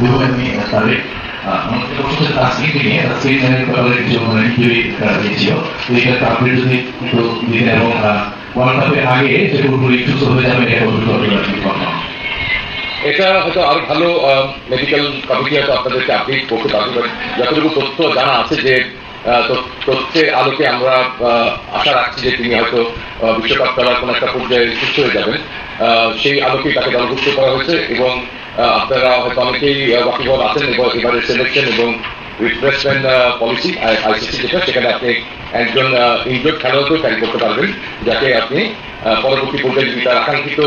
কাপের আগে যে যতটুকু তথ্য জানা আছে যে তথ্যের আলোকে আমরা আশা রাখছি যে তিনি হয়তো বিশ্বকাপ খেলার কোনো একটা পর্যায়ে সুস্থ হয়ে যাবেন। সেই আলোকে তাকে দলভুক্ত করা হয়েছে এবং আপনারা হয়তো অনেকেই ওয়াকিবল আছেন এবং এবারে সিলেকশন এবং রিপ্লেসমেন্ট পলিসি আইসিসি যেটা, সেখানে আপনি একজন ইনজোর্ড খেলোয়াড়কেও ক্যারি করতে পারবেন, যাতে আপনি পরবর্তী পর্যায়ে যদি তার আকাঙ্ক্ষিত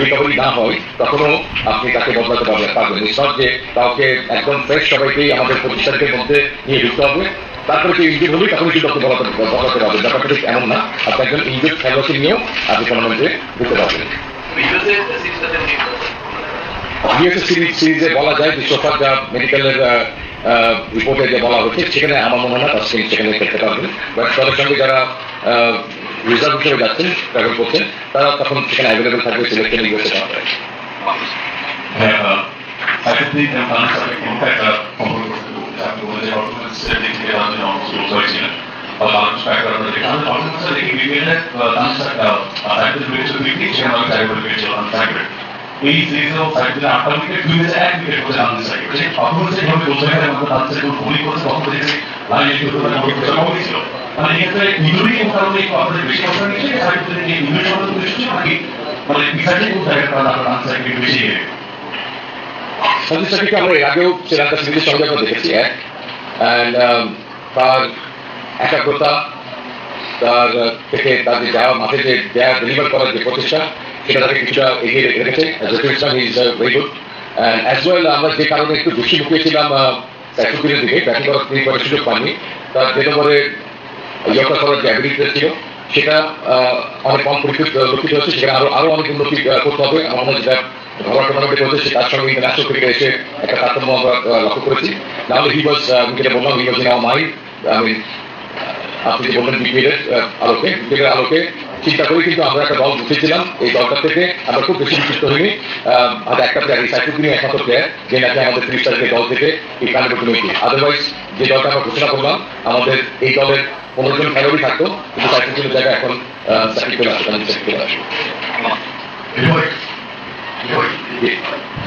রিকভারি না হয়, তখনও আপনি তাকে বদলাতে পারবেন পারবেন। ঈশ্বর যে কাউকে একদম ফ্রেশ সবাইকেই আমাদের প্রতিষ্ঠানকে মধ্যে নিয়ে ঢুকতে হবে। তারপরে কি ইঞ্জুর হলেই তখন কিন্তু আপনি বদলাতে বদলাতে পারবেন। ব্যাপারটা ঠিক এমন না। আপনি একজন ইঞ্জুর খেলোয়াড়কে নিয়েও আপনি টুর্নামেন্টে ঢুকতে পারবেন। সিরিজ বলা যায় যে সোফার যা মেডিকেলের রিপোর্টে যে বলা হচ্ছে সেখানে আমার মনে হয় তার সেখানে খেলতে পারবেন বাট তাদের সঙ্গে যারা রিজার্ভ হিসেবে যাচ্ছেন ট্রাভেল করছেন তারা তখন সেখানে অ্যাভেলেবেল থাকবে সিলেকশন ইউএসএ হ্যাঁ I could think that I'm sorry, এই সিরিজেও আটটা উইকেট দুই এক উইকেট করে তানসার কোনো ভুলই মানে বেশি নিচ্ছে নাকি? মানে কোন আমরা আগেও শ্রীলঙ্কা সিরিজের সঙ্গে দেখেছি, এক। অ্যান্ড তার একাগ্রতা, তার থেকে তার যে মাঠে যে ডেলিভার করার যে প্রচেষ্টা সেটা তাকে কিছুটা এগিয়ে রেখেছে আমরা যে কারণে একটু মুখিয়েছিলাম দিকে করার সুযোগ পাননি তার যে নম্বরে ছিল সেটা অনেক কম লক্ষিত হচ্ছে সেখানে আরও আরও অনেক উন্নতি করতে হবে আমার মনে হয় যেটা ঘরোয়া টুর্নামেন্টে সে তার সঙ্গে ইন্টারন্যাশনাল ক্রিকেটে এসে একটা আমরা লক্ষ্য করেছি হি আমি যেটা বললাম হি আমি আপনি যে বললেন বিপিএলের আলোকে বিপিএলের আলোকে চিন্তা করে কিন্তু আমরা একটা দল উঠেছিলাম এই দলটা থেকে। আমরা খুব বেশি বিশিষ্ট হইনি। হয়তো একটা প্লেয়ার সাইফুদ্দিনই একমাত্র প্লেয়ার যে নাকি আমাদের ত্রিশ তারিখের দল থেকে এই কান্ড কমিটি আদারওয়াইজ যে দলটা আমরা ঘোষণা করলাম আমাদের এই দলের পনেরো জন খেলোয়াড়ই থাকতো কিন্তু সাইফুদ্দিনের জায়গায় এখন সাকিব চলে আসবে সাকিব চলে আসবে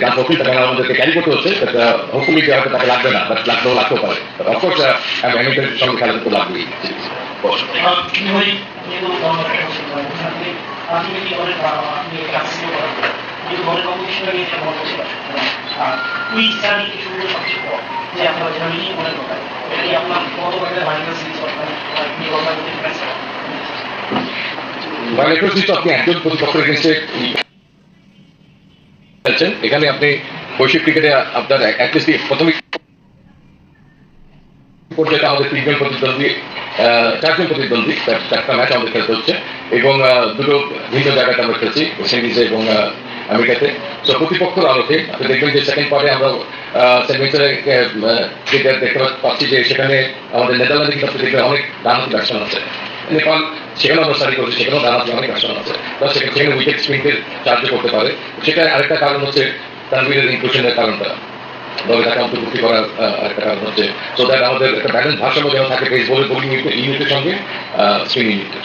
গান করছি তাকে আমাদেরকে ক্যারি করতে হচ্ছে হোপফুলি হয়তো তাকে লাগবে না বাট লাগলেও লাগতেও পারে। অফকোর্স আমেরিকার সঙ্গে খেলা করতে লাগবেই। আপনি একজন প্রতিপক্ষের খেলছেন এখানে আপনি বৈশ্বিক ক্রিকেটে আপনার প্রথমে আমাদের সেখানে আমাদের নেদারল্যান্ডে অনেক ব্যাটসম্যান আছে। নেপাল সেখানেও আমরা স্টাডি করছি, সেখানেও ডানহাতি অনেক আসন আছে। বা সেখানে সেখানে উইকেট স্পিনকে সাহায্য করতে পারে। সেটা আরেকটা কারণ হচ্ছে তানবিরের ইনক্লুশনের কারণটা। দলে তাকে অন্তর্ভুক্তি করার একটা কারণ হচ্ছে সো দ্যাট আমাদের একটা ব্যালেন্স ভারসাম্য যেন থাকে পেস বলে বোলিং ইউনিটের সঙ্গে স্পিন ইউনিটের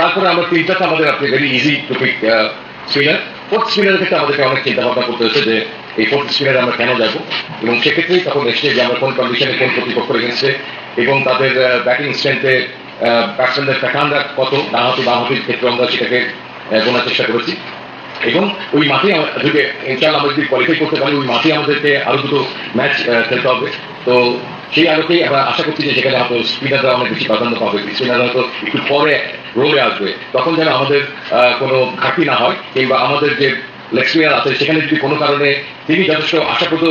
তারপরে আমরা তিনটা তো আমাদের আপনি very easy to pick spinner fourth স্পিনারের ক্ষেত্রে আমাদেরকে অনেক চিন্তা ভাবনা করতে হচ্ছে যে এই ফোর্থ স্পিনারে আমরা কেন যাব? এবং সেক্ষেত্রেই তখন এসছে যে আমরা কোন কন্ডিশনে কোন প্রতিপক্ষ রেখেছে এবং তাদের ব্যাটিং স্ট্রেংথে ব্যাটসম্যানদের প্যাটার্নরা কত? ডানহাতি, বামহাতির ক্ষেত্রে আমরা সেটাকে গোনার চেষ্টা করেছি। এবং ওই মাঠে যদি ইনশাল্লাহ আমরা যদি কোয়ালিফাই করতে পারি, ওই মাঠে আমাদেরকে আরও দুটো ম্যাচ খেলতে হবে। তো সেই আলোকেই আমরা আশা করছি যে সেখানে হয়তো স্পিনাররা অনেক বেশি প্রাধান্য পাবে। স্পিনাররা হয়তো একটু পরে রোলে আসবে। তখন যেন আমাদের কোনো ঘাটতি না হয়, কিংবা আমাদের যে লেগ স্পিনার আছে, সেখানে যদি কোনো কারণে তিনি যথেষ্ট আশাপ্রদ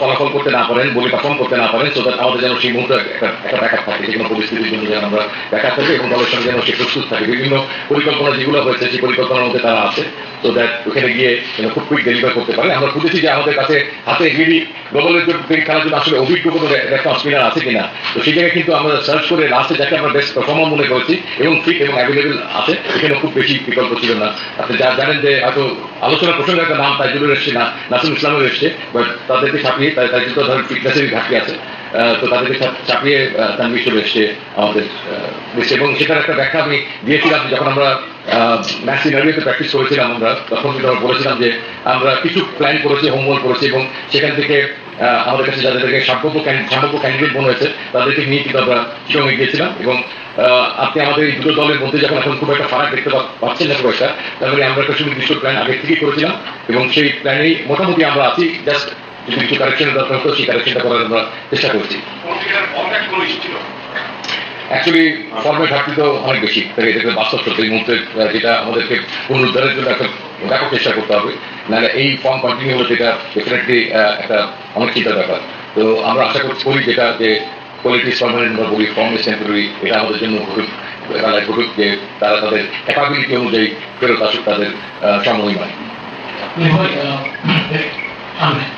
ফলাফল করতে না পারেন বলে পারফর্ম করতে না পারেন তো আমাদের যেন সেই মুহূর্তে একটা ব্যাকআপ থাকে, যে কোনো পরিস্থিতির জন্য যেন আমরা ব্যাকআপ থাকি এবং দলের সঙ্গে যেন সে প্রস্তুত থাকে। বিভিন্ন পরিকল্পনা যেগুলো হয়েছে, সেই পরিকল্পনার মধ্যে তারা আছে তো দ্যাট ওখানে গিয়ে যেন খুব কুইক ডেলিভার করতে পারে। আমরা খুঁজেছি যে আমাদের কাছে হাতে গিরি গ্লোবালের খেলার জন্য আসলে অভিজ্ঞ কোনো একটা স্পিনার আছে কিনা। তো সেই জায়গায় কিন্তু আমরা সার্চ করে লাস্টে যাকে আমরা বেস্ট পারফর্মার মনে করেছি, এবং ফিট এবং অ্যাভেলেবেল আছে, এখানে খুব বেশি বিকল্প ছিল না। আপনি যা জানেন যে হয়তো আলোচনা প্রসঙ্গে একটা নাম তাইজুলের এসছে, না নাসিম ইসলামের এসছে বাট তাদেরকে ছাপিয়ে তাই তাই তো ধরেন ফিটনেসের ঘাটতি আছে। তো তাদেরকে চাপিয়ে তানভীর চলে এসছে আমাদের দেশে এবং সেটার একটা ব্যাখ্যা আমি দিয়েছিলাম, যখন আমরা ম্যাচ সিনারিওতে প্র্যাকটিস করেছিলাম আমরা, তখন কিন্তু আমরা বলেছিলাম যে আমরা কিছু প্ল্যান করেছি হোমওয়ার্ক করেছি, এবং সেখান থেকে আমাদের কাছে যাদেরকে সম্ভাব্য সম্ভাব্য ক্যান্ডিডেট মনে হয়েছে, তাদেরকে নিয়ে কিন্তু আমরা শিলংয়ে গিয়েছিলাম, এবং আপনি আমাদের এই দুটো দলের মধ্যে যখন এখন খুব একটা ফারাক দেখতে পাচ্ছেন না খুব একটা তাহলে আমরা একটা সুনির্দিষ্ট প্ল্যান আগে থেকেই করেছিলাম, এবং সেই প্ল্যানেই মোটামুটি আমরা আছি জাস্ট যদি কিছু কারেকশনের দরকার হতো, সেই কারেকশনটা করার আমরা চেষ্টা করছি। অ্যাকচুয়ালি ফর্মের ঘাটতি তো অনেক বেশি, তাই এটা বাস্তব সত্য। এই মুহূর্তে যেটা আমাদেরকে পুনরুদ্ধারের জন্য একটা ব্যাপক চেষ্টা করতে হবে। নাহলে এই ফর্ম কন্টিনিউ হলে যেটা ডেফিনেটলি একটা অনেক চিন্তার ব্যাপার। তো আমরা আশা করি যেটা যে কোয়ালিটি পারমানেন্ট বা বলি ফর্ম টেম্পোরারি এটা আমাদের জন্য ঘটুক বেলায় ঘটুক, যে তারা তাদের ক্যাপাবিলিটি অনুযায়ী ফেরত আসুক, তাদের সময় নয়।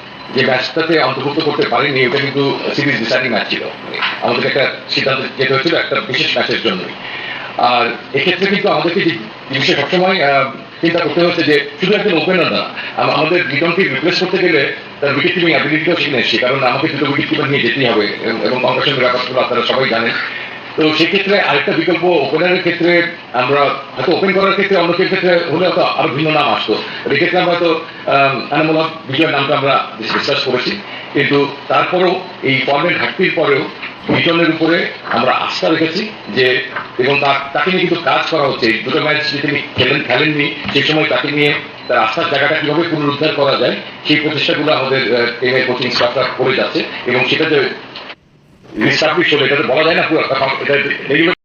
যে ম্যাচটাতে অন্তর্ভুক্ত করতে পারিনি ওটা কিন্তু সিরিজ ডিসাইডিং ম্যাচ ছিল। মানে আমাদের একটা সিদ্ধান্ত যেতে হচ্ছিল একটা বিশেষ ম্যাচের জন্যই। আর এক্ষেত্রে কিন্তু আমাদেরকে যে জিনিসটা সবসময় চিন্তা করতে হচ্ছে যে শুধু একজন ওপেনার না আমাদের লিটনকে রিপ্লেস করতে গেলে তার উইকেট কিপিং অ্যাবিলিটিও শিখে এসেছি। কারণ আমাকে দুটো উইকেট কিপার নিয়ে যেতেই হবে, এবং- কংগ্রেসের ব্যাপারগুলো আপনারা সবাই জানেন। তো সেক্ষেত্রে আরেকটা বিকল্প ওপেনারের ক্ষেত্রে আমরা হয়তো ওপেন করার ক্ষেত্রে অন্য ক্ষেত্রে হলে হয়তো আরও ভিন্ন নাম আসতো। এক্ষেত্রে আমরা হয়তো আনামুল্লাহ বিজয়ের নামটা আমরা ডিসকাস করেছি। কিন্তু তারপরেও এই ফর্মের ঘাটতির পরেও বিজনের উপরে আমরা আস্থা রেখেছি যে, এবং তা- তাকে নিয়ে কিন্তু কাজ করা হচ্ছে। দুটো ম্যাচ যে তিনি খেলেন, খেলেননি, সেই সময় তাকে নিয়ে তার আস্থার জায়গাটা কীভাবে পুনরুদ্ধার করা যায়, সেই প্রচেষ্টাগুলো আমাদের কোচিং স্টাফরা করে যাচ্ছে। এবং সেটা রিস্টাবলিশ হলে এটা বলা যায় না পুরো